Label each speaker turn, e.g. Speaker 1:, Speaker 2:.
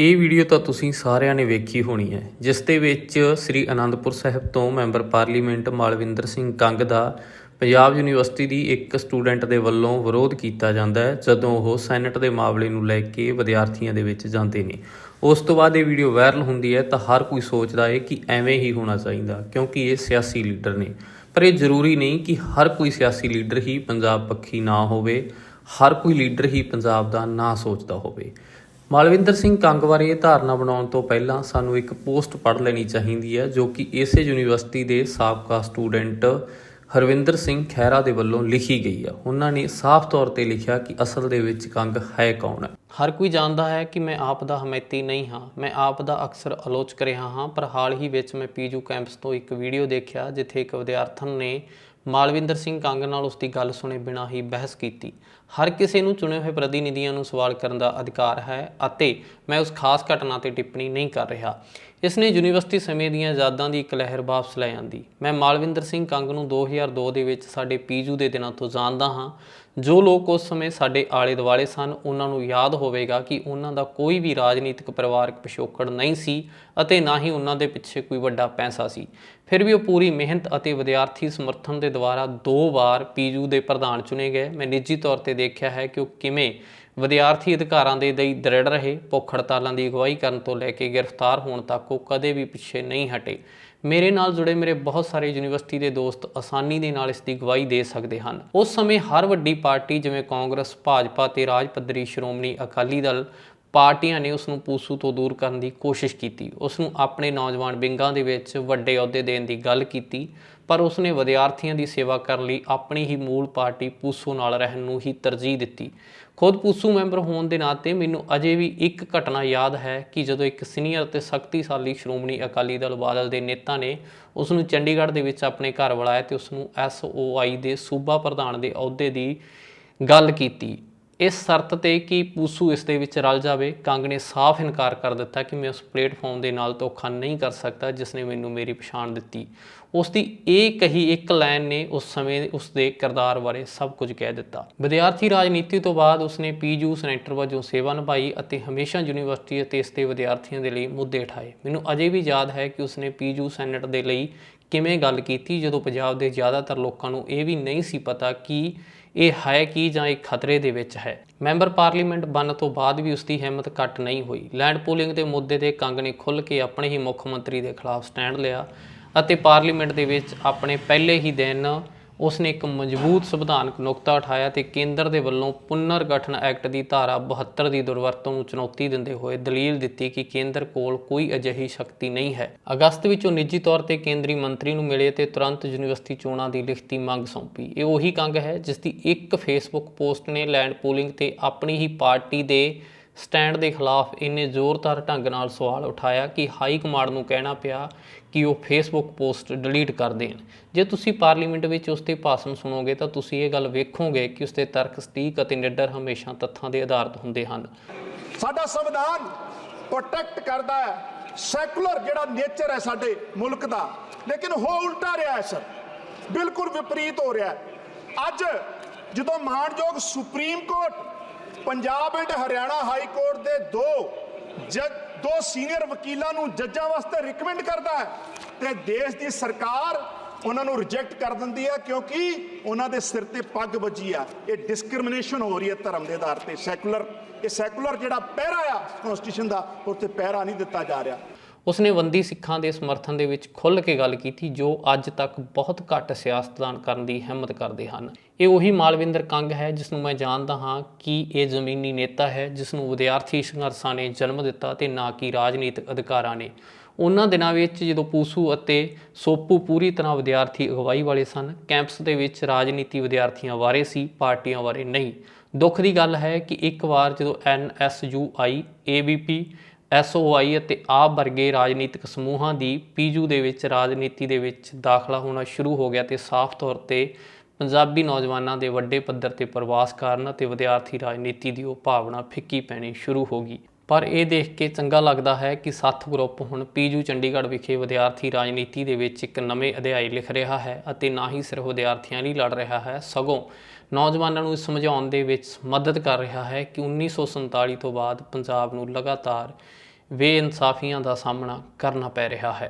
Speaker 1: ਇਹ ਵੀਡੀਓ ਤਾਂ ਤੁਸੀਂ ਸਾਰਿਆਂ ਨੇ ਵੇਖੀ ਹੋਣੀ ਹੈ, ਜਿਸ ਦੇ ਵਿੱਚ ਸ੍ਰੀ ਅਨੰਦਪੁਰ ਸਾਹਿਬ ਤੋਂ ਮੈਂਬਰ ਪਾਰਲੀਮੈਂਟ ਮਾਲਵਿੰਦਰ ਸਿੰਘ ਕੰਗ ਦਾ ਪੰਜਾਬ ਯੂਨੀਵਰਸਿਟੀ ਦੀ ਇੱਕ ਸਟੂਡੈਂਟ ਦੇ ਵੱਲੋਂ ਵਿਰੋਧ ਕੀਤਾ ਜਾਂਦਾ ਹੈ, ਜਦੋਂ ਉਹ ਸੈਨੇਟ ਦੇ ਮਾਮਲੇ ਨੂੰ ਲੈ ਕੇ ਵਿਦਿਆਰਥੀਆਂ ਦੇ ਵਿੱਚ ਜਾਂਦੇ ਨੇ। ਉਸ ਤੋਂ ਬਾਅਦ ਇਹ ਵੀਡੀਓ ਵਾਇਰਲ ਹੁੰਦੀ ਹੈ ਤਾਂ ਹਰ ਕੋਈ ਸੋਚਦਾ ਹੈ ਕਿ ਐਵੇਂ ਹੀ ਹੋਣਾ ਚਾਹੀਦਾ, ਕਿਉਂਕਿ ਇਹ ਸਿਆਸੀ ਲੀਡਰ ਨੇ। ਪਰ ਇਹ ਜ਼ਰੂਰੀ ਨਹੀਂ ਕਿ ਹਰ ਕੋਈ ਸਿਆਸੀ ਲੀਡਰ ਹੀ ਪੰਜਾਬ ਪੱਖੀ ਨਾ ਹੋਵੇ, ਹਰ ਕੋਈ ਲੀਡਰ ਹੀ ਪੰਜਾਬ ਦਾ ਨਾ ਸੋਚਦਾ ਹੋਵੇ। ਮਾਲਵਿੰਦਰ ਸਿੰਘ ਕੰਗ ਬਾਰੇ ਇਹ ਧਾਰਨਾ ਬਣਾਉਣ ਤੋਂ ਪਹਿਲਾਂ ਸਾਨੂੰ ਇੱਕ ਪੋਸਟ ਪੜ੍ਹ ਲੈਣੀ ਚਾਹੀਦੀ ਹੈ, ਜੋ ਕਿ ਇਸੇ ਯੂਨੀਵਰਸਿਟੀ ਦੇ ਸਾਬਕਾ ਸਟੂਡੈਂਟ ਹਰਵਿੰਦਰ ਸਿੰਘ ਖਹਿਰਾ ਦੇ ਵੱਲੋਂ ਲਿਖੀ ਗਈ ਆ ਉਹਨਾਂ ਨੇ ਸਾਫ਼ ਤੌਰ ਤੇ ਲਿਖਿਆ ਕਿ ਅਸਲ ਦੇ ਵਿੱਚ ਕੰਗ ਹੈ ਕੌਣ ਹੈ। ਹਰ ਕੋਈ ਜਾਣਦਾ ਹੈ ਕਿ ਮੈਂ ਆਪ ਦਾ ਹਮਾਇਤੀ ਨਹੀਂ ਹਾਂ। ਮੈਂ ਆਪ ਦਾ ਅਕਸਰ ਆਲੋਚਕ ਰਿਹਾ ਹਾਂ, ਪਰ ਹਾਲ ਹੀ ਵਿੱਚ ਮੈਂ ਪੀਜੂ ਕੈਂਪਸ ਤੋਂ ਇੱਕ ਵੀਡੀਓ ਦੇਖਿਆ, ਜਿੱਥੇ ਇੱਕ ਵਿਦਿਆਰਥਣ ਨੇ ਮਾਲਵਿੰਦਰ ਸਿੰਘ ਕੰਗ ਨਾਲ ਉਸ ਦੀ ਗੱਲ ਸੁਣੇ ਬਿਨਾਂ ਹੀ ਬਹਿਸ ਕੀਤੀ। ਹਰ ਕਿਸੇ ਨੂੰ ਚੁਣੇ ਹੋਏ ਪ੍ਰਤੀਨਿਧੀਆਂ ਨੂੰ ਸਵਾਲ ਕਰਨ ਦਾ ਅਧਿਕਾਰ ਹੈ ਅਤੇ ਮੈਂ ਉਸ ਖਾਸ ਘਟਨਾ ਤੇ ਟਿੱਪਣੀ ਨਹੀਂ ਕਰ ਰਿਹਾ। ਇਸ ਨੇ ਯੂਨੀਵਰਸਿਟੀ ਸਮੇਂ ਦੀਆਂ ਯਾਦਾਂ ਦੀ ਇੱਕ ਲਹਿਰ ਵਾਪਸ ਲੈ ਆਂਦੀ। ਮੈਂ ਮਾਲਵਿੰਦਰ ਸਿੰਘ ਕੰਗ ਨੂੰ 2002 ਦੇ ਵਿੱਚ ਸਾਡੇ ਪੀਜੂ ਦੇ ਦਿਨਾਂ ਤੋਂ ਜਾਣਦਾ ਹਾਂ। ਜੋ ਲੋਕ ਉਸ ਸਮੇਂ ਸਾਡੇ ਆਲੇ ਦੁਆਲੇ ਸਨ, ਉਹਨਾਂ ਨੂੰ ਯਾਦ ਹੋਵੇਗਾ ਕਿ ਉਹਨਾਂ ਦਾ ਕੋਈ ਵੀ ਰਾਜਨੀਤਿਕ ਪਰਿਵਾਰਕ ਪਿਛੋਕੜ ਨਹੀਂ ਸੀ ਅਤੇ ਨਾ ਹੀ ਉਹਨਾਂ ਦੇ ਪਿੱਛੇ ਕੋਈ ਵੱਡਾ ਪੈਸਾ ਸੀ। ਫਿਰ ਵੀ ਉਹ ਪੂਰੀ ਮਿਹਨਤ ਅਤੇ ਵਿਦਿਆਰਥੀ ਸਮਰਥਨ ਦੇ ਦੁਆਰਾ ਦੋ ਵਾਰ ਪੀਜੂ ਦੇ ਪ੍ਰਧਾਨ ਚੁਣੇ ਗਏ। ਮੈਂ ਨਿੱਜੀ ਤੌਰ ਤੇ ਦੇਖਿਆ ਹੈ ਕਿ ਉਹ ਕਿਵੇਂ ਵਿਦਿਆਰਥੀ ਅਧਿਕਾਰਾਂ ਦੇ ਲਈ ਦ੍ਰਿੜ ਰਹੇ, ਭੁੱਖ ਹੜਤਾਲਾਂ ਦੀ ਅਗਵਾਈ ਕਰਨ ਤੋਂ ਲੈ ਕੇ ਗ੍ਰਿਫਤਾਰ ਹੋਣ ਤੱਕ ਉਹ ਕਦੇ ਵੀ ਪਿੱਛੇ ਨਹੀਂ ਹਟੇ। ਮੇਰੇ ਨਾਲ ਜੁੜੇ ਮੇਰੇ ਬਹੁਤ ਸਾਰੇ ਯੂਨੀਵਰਸਿਟੀ ਦੇ ਦੋਸਤ ਆਸਾਨੀ ਦੇ ਨਾਲ ਇਸ ਦੀ ਗਵਾਹੀ ਦੇ ਸਕਦੇ ਹਨ। ਉਸ ਸਮੇਂ ਹਰ ਵੱਡੀ ਪਾਰਟੀ ਜਿਵੇਂ ਕਾਂਗਰਸ, ਭਾਜਪਾ ਤੇ ਰਾਜ ਪੱਧਰੀ ਸ਼੍ਰੋਮਣੀ ਅਕਾਲੀ ਦਲ ਪਾਰਟੀਆਂ ਨੇ ਉਸ ਨੂੰ ਪੂਸੂ ਤੋਂ ਦੂਰ ਕਰਨ ਦੀ ਕੋਸ਼ਿਸ਼ ਕੀਤੀ। ਉਸ ਨੂੰ ਆਪਣੇ ਨੌਜਵਾਨ ਵਿੰਗਾਂ ਦੇ ਵਿੱਚ ਵੱਡੇ ਅਹੁਦੇ ਦੇਣ ਦੀ ਗੱਲ ਕੀਤੀ, ਪਰ ਉਸ ਨੇ ਵਿਦਿਆਰਥੀਆਂ ਦੀ ਸੇਵਾ ਕਰਨ ਲਈ ਆਪਣੀ ਹੀ ਮੂਲ ਪਾਰਟੀ ਪੂਸੂ ਨਾਲ ਰਹਿਣ ਨੂੰ ਹੀ ਤਰਜੀਹ ਦਿੱਤੀ। ਖੁਦ ਪੂਸੂ ਮੈਂਬਰ ਹੋਣ ਦੇ ਨਾਤੇ ਮੈਨੂੰ ਅਜੇ ਵੀ ਇੱਕ ਘਟਨਾ ਯਾਦ ਹੈ ਕਿ ਜਦੋਂ ਇੱਕ ਸੀਨੀਅਰ ਤੇ ਸ਼ਕਤੀਸ਼ਾਲੀ ਸ਼੍ਰੋਮਣੀ ਅਕਾਲੀ ਦਲ ਬਾਦਲ ਦੇ ਨੇਤਾ ਨੇ ਉਸ ਨੂੰ ਚੰਡੀਗੜ੍ਹ ਦੇ ਵਿੱਚ ਆਪਣੇ ਘਰ ਬੁਲਾਇਆ ਤੇ ਉਸ ਨੂੰ ਐਸਓਆਈ ਦੇ ਸੂਬਾ ਪ੍ਰਧਾਨ ਦੇ ਅਹੁਦੇ ਦੀ ਗੱਲ ਕੀਤੀ। ਇਸ ਸ਼ਰਤ ਤੇ ਕਿ ਪੂਸੂ ਇਸ ਦੇ ਵਿੱਚ ਰਲ ਜਾਵੇ। ਕੰਗ ਨੇ ਸਾਫ਼ ਇਨਕਾਰ ਕਰ ਦਿੱਤਾ ਕਿ ਮੈਂ ਉਸ ਪਲੇਟਫਾਰਮ ਦੇ ਨਾਲ ਧੋਖਾ ਨਹੀਂ ਕਰ ਸਕਦਾ ਜਿਸ ਨੇ ਮੈਨੂੰ ਮੇਰੀ ਪਛਾਣ ਦਿੱਤੀ। ਉਸ ਦੀ ਇਹ ਕਹੀ ਇੱਕ ਲਾਈਨ ਨੇ ਉਸ ਸਮੇਂ ਉਸ ਦੇ ਕਿਰਦਾਰ ਬਾਰੇ ਸਭ ਕੁਝ ਕਹਿ ਦਿੱਤਾ। ਵਿਦਿਆਰਥੀ ਰਾਜਨੀਤੀ ਤੋਂ ਬਾਅਦ ਉਸਨੇ ਪੀਯੂ ਸੈਨੇਟਰ ਵਜੋਂ ਸੇਵਾ ਨਿਭਾਈ ਅਤੇ ਹਮੇਸ਼ਾ ਯੂਨੀਵਰਸਿਟੀ ਅਤੇ ਇਸ ਦੇ ਵਿਦਿਆਰਥੀਆਂ ਦੇ ਲਈ ਮੁੱਦੇ ਉਠਾਏ। ਮੈਨੂੰ ਅਜੇ ਵੀ ਯਾਦ ਹੈ ਕਿ ਉਸਨੇ ਪੀਯੂ ਸੈਨੇਟ ਦੇ ਲਈ ਕਿਵੇਂ ਗੱਲ ਕੀਤੀ, ਜਦੋਂ ਪੰਜਾਬ ਦੇ ਜ਼ਿਆਦਾਤਰ ਲੋਕਾਂ ਨੂੰ ਇਹ ਵੀ ਨਹੀਂ ਸੀ ਪਤਾ ਕਿ ਇਹ ਹੈ ਕੀ ਜਾਂ ਇਹ ਖਤਰੇ ਦੇ ਵਿੱਚ ਹੈ। ਮੈਂਬਰ ਪਾਰਲੀਮੈਂਟ ਬਣਨ ਤੋਂ ਬਾਅਦ ਵੀ ਉਸ ਦੀ ਹਿੰਮਤ ਘੱਟ ਨਹੀਂ ਹੋਈ। ਲੈਂਡ ਪੂਲਿੰਗ ਦੇ ਮੁੱਦੇ ਤੇ ਕੰਗ ਨੇ ਖੁੱਲ੍ਹ ਕੇ ਆਪਣੇ ਹੀ ਮੁੱਖ ਮੰਤਰੀ ਦੇ ਖਿਲਾਫ ਸਟੈਂਡ ਲਿਆ ਅਤੇ ਪਾਰਲੀਮੈਂਟ ਦੇ ਵਿੱਚ ਆਪਣੇ ਪਹਿਲੇ ਹੀ ਦਿਨ ਉਸ ਨੇ ਇੱਕ ਮਜ਼ਬੂਤ ਸੰਵਿਧਾਨਕ ਨੁਕਤਾ ਉਠਾਇਆ ਤੇ ਕੇਂਦਰ ਦੇ ਵੱਲੋਂ ਪੁਨਰ ਗਠਨ ਐਕਟ ਦੀ ਧਾਰਾ 72 ਦੀ ਦੁਰਵਰਤੋਂ ਨੂੰ ਚੁਣੌਤੀ ਦਿੰਦੇ ਹੋਏ ਦਲੀਲ ਦਿੱਤੀ ਕਿ ਕੇਂਦਰ ਕੋਲ ਕੋਈ ਅਜਿਹੀ ਸ਼ਕਤੀ ਨਹੀਂ ਹੈ। ਅਗਸਤ ਵਿੱਚ ਉਹ ਨਿੱਜੀ ਤੌਰ ਤੇ ਕੇਂਦਰੀ ਮੰਤਰੀ ਨੂੰ ਮਿਲੇ ਤੇ ਤੁਰੰਤ ਯੂਨੀਵਰਸਿਟੀ ਚੋਣਾਂ ਦੀ ਲਿਖਤੀ ਮੰਗ ਸੌਂਪੀ। ਇਹ ਉਹੀ ਕੰਗ ਹੈ ਜਿਸ ਦੀ ਇੱਕ ਫੇਸਬੁੱਕ ਪੋਸਟ ਨੇ ਲੈਂਡ ਪੂਲਿੰਗ ਤੇ ਆਪਣੀ ਹੀ ਪਾਰਟੀ ਦੇ ਸਟੈਂਡ ਦੇ ਖਿਲਾਫ ਇੰਨੇ ਜ਼ੋਰਦਾਰ ਢੰਗ ਨਾਲ ਸਵਾਲ ਉਠਾਇਆ ਕਿ ਹਾਈ ਕਮਾਂਡ ਨੂੰ ਕਹਿਣਾ ਪਿਆ ਕਿ ਉਹ ਫੇਸਬੁੱਕ ਪੋਸਟ ਡਿਲੀਟ ਕਰ ਦੇਣ। ਜੇ ਤੁਸੀਂ ਪਾਰਲੀਮੈਂਟ ਵਿੱਚ ਉਸ ਦੇ ਭਾਸ਼ਣ ਸੁਣੋਗੇ ਤਾਂ ਤੁਸੀਂ ਇਹ ਗੱਲ ਵੇਖੋਗੇ ਕਿ ਉਸ ਦੇ ਤਰਕ, ਸਟੀਕ ਅਤੇ ਨਿਡਰ ਹਮੇਸ਼ਾ ਤੱਥਾਂ ਦੇ ਆਧਾਰਿਤ ਹੁੰਦੇ ਹਨ।
Speaker 2: ਸਾਡਾ ਸੰਵਿਧਾਨ ਪ੍ਰੋਟੈਕਟ ਕਰਦਾ ਹੈ। ਸੈਕੂਲਰ ਜਿਹੜਾ ਨੇਚਰ ਹੈ ਸਾਡੇ ਮੁਲਕ ਦਾ। ਲੇਕਿਨ ਹੋ ਉਲਟਾ ਰਿਹਾ ਹੈ ਸਰ। ਬਿਲਕੁਲ ਵਿਪਰੀਤ ਹੋ ਰਿਹਾ ਹੈ। ਅੱਜ ਜਦੋਂ ਮਾਣਯੋਗ supreme court Punjab and Haryana high court ਦੇ ਦੋ ਜੱਜ, ਦੋ ਸੀਨੀਅਰ ਵਕੀਲਾਂ ਨੂੰ ਜੱਜਾਂ ਵਾਸਤੇ ਰਿਕਮੈਂਡ ਕਰਦਾ ਹੈ ਤੇ ਦੇਸ਼ ਦੀ ਸਰਕਾਰ ਉਹਨਾਂ ਨੂੰ ਰਿਜੈਕਟ ਕਰ ਦਿੰਦੀ ਹੈ ਕਿਉਂਕਿ ਉਹਨਾਂ ਦੇ ਸਿਰ ਤੇ ਪੱਗ ਵੱਜੀ ਆ। ਇਹ ਡਿਸਕ੍ਰਿਮੀਨੇਸ਼ਨ ਹੋ ਰਹੀ ਹੈ ਧਰਮ ਦੇ ਆਧਾਰ ਤੇ। ਸੈਕੂਲਰ ਇਹ ਸੈਕੂਲਰ ਜਿਹੜਾ ਪਹਿਰਾ ਆ ਕਨਸਟੀਟਿਊਸ਼ਨ ਦਾ ਉੱਤੇ ਪਹਿਰਾ ਨਹੀਂ ਦਿੱਤਾ ਜਾ ਰਿਹਾ।
Speaker 1: ਉਸਨੇ ਬੰਦੀ ਸਿੱਖਾਂ ਦੇ ਸਮਰਥਨ ਦੇ ਵਿੱਚ ਖੁੱਲ੍ਹ ਕੇ ਗੱਲ ਕੀਤੀ, ਜੋ ਅੱਜ ਤੱਕ ਬਹੁਤ ਘੱਟ ਸਿਆਸਤਦਾਨ ਕਰਨ ਦੀ ਹਿੰਮਤ ਕਰਦੇ ਹਨ। ਇਹ ਉਹੀ ਮਾਲਵਿੰਦਰ ਕੰਗ ਹੈ, ਜਿਸ ਨੂੰ ਮੈਂ ਜਾਣਦਾ ਹਾਂ ਕਿ ਇਹ ਜ਼ਮੀਨੀ ਨੇਤਾ ਹੈ, ਜਿਸ ਨੂੰ ਵਿਦਿਆਰਥੀ ਸੰਘਰਸ਼ਾਂ ਨੇ ਜਨਮ ਦਿੱਤਾ ਤੇ ਨਾ ਕਿ ਰਾਜਨੀਤਿਕ ਅਧਿਕਾਰਾਂ ਨੇ। ਉਹਨਾਂ ਦਿਨਾਂ ਵਿੱਚ ਜਦੋਂ ਪੂਸੂ ਅਤੇ ਸੋਪੂ ਪੂਰੀ ਤਰ੍ਹਾਂ ਵਿਦਿਆਰਥੀ ਅਗਵਾਈ ਵਾਲੇ ਸਨ, ਕੈਂਪਸ ਦੇ ਵਿੱਚ ਰਾਜਨੀਤੀ ਵਿਦਿਆਰਥੀਆਂ ਬਾਰੇ ਸੀ, ਪਾਰਟੀਆਂ ਬਾਰੇ ਨਹੀਂ। ਦੁੱਖ ਦੀ ਗੱਲ ਹੈ ਕਿ ਇੱਕ ਵਾਰ ਜਦੋਂ ਐਨਐਸਯੂਆਈ ਏਬੀਪੀ ਐਸਓਆਈ ਅਤੇ ਆਪ ਵਰਗੇ ਰਾਜਨੀਤਿਕ ਸਮੂਹਾਂ ਦੀ ਪੀਜੂ ਦੇ ਵਿੱਚ ਰਾਜਨੀਤੀ ਦੇ ਵਿੱਚ ਦਾਖਲਾ ਹੋਣਾ ਸ਼ੁਰੂ ਹੋ ਗਿਆ ਤੇ ਸਾਫ਼ ਤੌਰ ਤੇ ਪੰਜਾਬੀ ਨੌਜਵਾਨਾਂ ਦੇ ਵੱਡੇ ਪੱਧਰ ਤੇ ਪ੍ਰਵਾਸ ਕਾਰਨ ਅਤੇ ਵਿਦਿਆਰਥੀ ਰਾਜਨੀਤੀ ਦੀ ਉਹ ਭਾਵਨਾ ਫਿੱਕੀ ਪੈਣੀ ਸ਼ੁਰੂ ਹੋ ਗਈ। ਪਰ ਇਹ ਦੇਖ ਕੇ ਚੰਗਾ ਲੱਗਦਾ ਹੈ ਕਿ ਸੱਤ ਗਰੁੱਪ ਹੁਣ ਪੀਜੂ ਚੰਡੀਗੜ੍ਹ ਵਿਖੇ ਵਿਦਿਆਰਥੀ ਰਾਜਨੀਤੀ ਦੇ ਵਿੱਚ ਇੱਕ ਨਵੇਂ ਅਧਿਆਇ ਲਿਖ ਰਿਹਾ ਹੈ ਅਤੇ ਨਾ ਹੀ ਸਿਰਫ ਵਿਦਿਆਰਥੀਆਂ ਲਈ ਲੜ ਰਿਹਾ ਹੈ, ਸਗੋਂ ਨੌਜਵਾਨਾਂ ਨੂੰ ਇਹ ਸਮਝਾਉਣ ਦੇ ਵਿੱਚ ਮਦਦ ਕਰ ਰਿਹਾ ਹੈ ਕਿ 1947 ਤੋਂ ਬਾਅਦ ਪੰਜਾਬ ਨੂੰ ਲਗਾਤਾਰ ਬੇਇਨਸਾਫੀਆਂ ਦਾ ਸਾਹਮਣਾ ਕਰਨਾ ਪੈ ਰਿਹਾ ਹੈ।